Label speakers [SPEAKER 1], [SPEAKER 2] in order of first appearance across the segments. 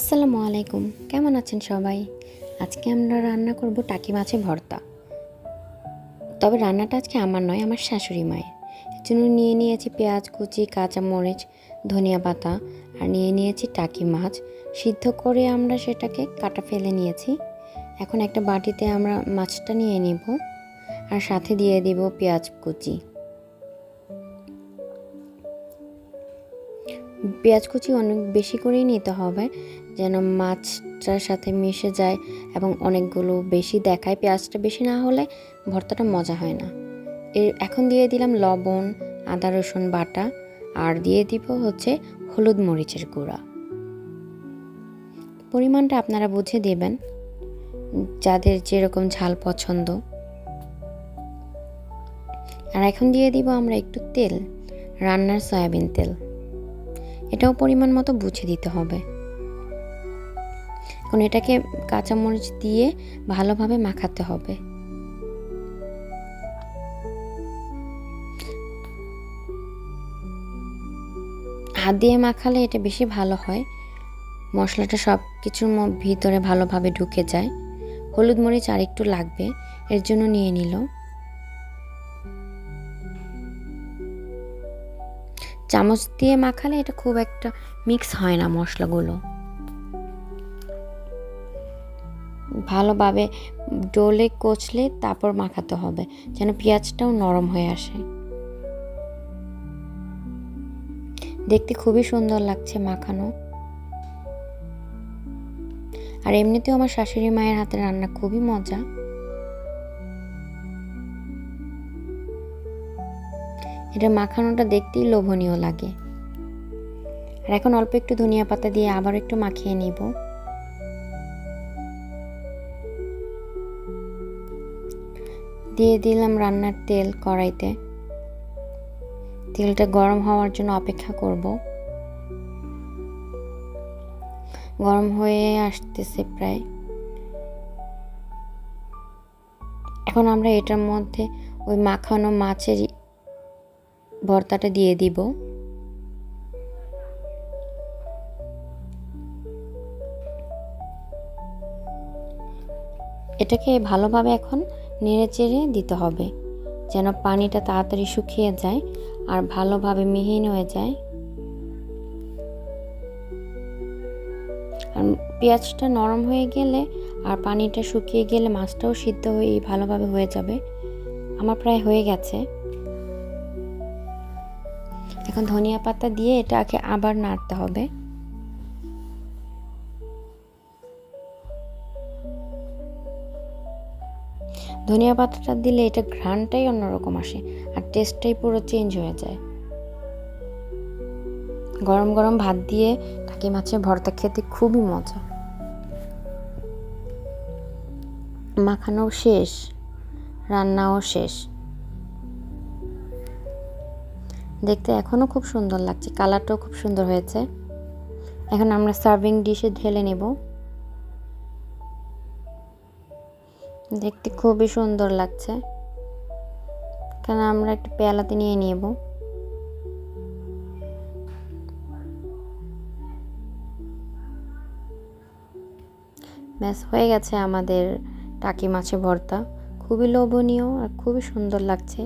[SPEAKER 1] আসসালামু আলাইকুম। কেমন আছেন সবাই? আজকে আমরা রান্না করব টাকি মাছের ভর্তা। তবে রান্নাটা আজকে আমার নয়, আমার শাশুড়ি মায়ের। এর জন্য নিয়ে নিয়েছি পেঁয়াজ, কুচি, কাঁচা মরিচ, ধনিয়া পাতা আর নিয়ে নিয়েছি টাকি মাছ। সিদ্ধ করে আমরা সেটাকে কাটা ফেলে নিয়েছি। এখন একটা বাটিতে আমরা মাছটা নিয়ে নিব আর সাথে দিয়ে দিব পেঁয়াজ, কুচি। পেঁয়াজ, কুচি অনেক বেশি করেই নিতে হবে। যেন মাছটার সাথে মিশে যায় এবং অনেকগুলো বেশি দেখায় পেঁয়াজটা বেশি না হলে ভর্তাটা মজা হয় না। এর এখন দিয়ে দিলাম লবণ, আদা, রসুন বাটা আর দিয়ে দিব হচ্ছে হলুদ মরিচের গুঁড়া। পরিমাণটা আপনারা বুঝে দেবেন, যাদের যেরকম ঝাল পছন্দ। আর এখন দিয়ে দিব আমরা একটু তেল, রান্নার সয়াবিন তেল। এটাও পরিমাণ মতো বুঝে দিতে হবে। এখন এটাকে কাঁচামরিচ দিয়ে ভালোভাবে মাখাতে হবে। হাত দিয়ে মাখালে এটা বেশি ভালো হয়। মশলাটা সব কিছুর ভিতরে ভালোভাবে ঢুকে যায়। হলুদ মরিচ আর একটু লাগবে, এর জন্য নিয়ে নিল। চামচ দিয়ে মাখালে এটা খুব একটা মিক্স হয় না মশলাগুলো। ভালোভাবে ডোলে কচলে তারপর মাখাতে হবে, যেন পেঁয়াজটাও নরম হয়ে আসে। দেখতে খুবই সুন্দর লাগছে মাখানো। আর এমনিতেও আমার শাশুড়ি মায়ের হাতে রান্না খুবই মজা। এটা মাখানোটা দেখতেই লোভনীয় লাগে। আর এখন অল্প একটু ধনিয়া পাতা দিয়ে আবার একটু মাখিয়ে নিব। দিয়ে দিলাম রান্নার তেল কড়াইতে। তেলটা গরম হওয়ার জন্য অপেক্ষা করব। গরম হয়ে আসতেছে প্রায়। এখন আমরা এটার মধ্যে ওই মাখানো মাছের ভর্তাটা দিয়ে দিব। এটাকে ভালোভাবে এখন নেড়ে চেড়ে দিতে হবে, যেন পানিটা তাড়াতাড়ি শুকিয়ে যায় আর ভালোভাবে মিহিন হয়ে যায়। আর পেঁয়াজটা নরম হয়ে গেলে আর পানিটা শুকিয়ে গেলে মাছটাও সিদ্ধ হয়ে ভালোভাবে হয়ে যাবে। আমার প্রায় হয়ে গেছে। এখন ধনিয়া পাতা দিয়ে এটাকে আবার নাড়তে হবে। ধনিয়া পাতাটা দিলে এটা ঘ্রাণটাই অন্যরকম আসে আর টেস্টটাই পুরো চেঞ্জ হয়ে যায়। গরম গরম ভাত দিয়ে টাকি মাছের ভর্তা খেতে খুবই মজা। মাখানো শেষ, রান্নাও শেষ। দেখতে এখনও খুব সুন্দর লাগছে কালারটাও খুব সুন্দর হয়েছে। এখন আমরা সার্ভিং ডিশে ঢেলে নেব। দেখতে খুবই সুন্দর লাগছে। এখানে আমরা একটু পেয়ালাতে নিয়ে নেব। ব্যাস, হয়ে গেছে আমাদের টাকি মাছে ভর্তা। খুবই লোভনীয় আর খুবই সুন্দর লাগছে।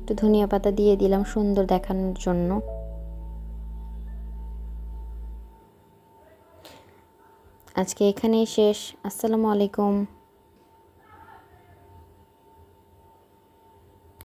[SPEAKER 1] একটু ধনিয়া পাতা দিয়ে দিলাম সুন্দর দেখানোর জন্য। আজকে এখানেই শেষ। আসসালামু আলাইকুম।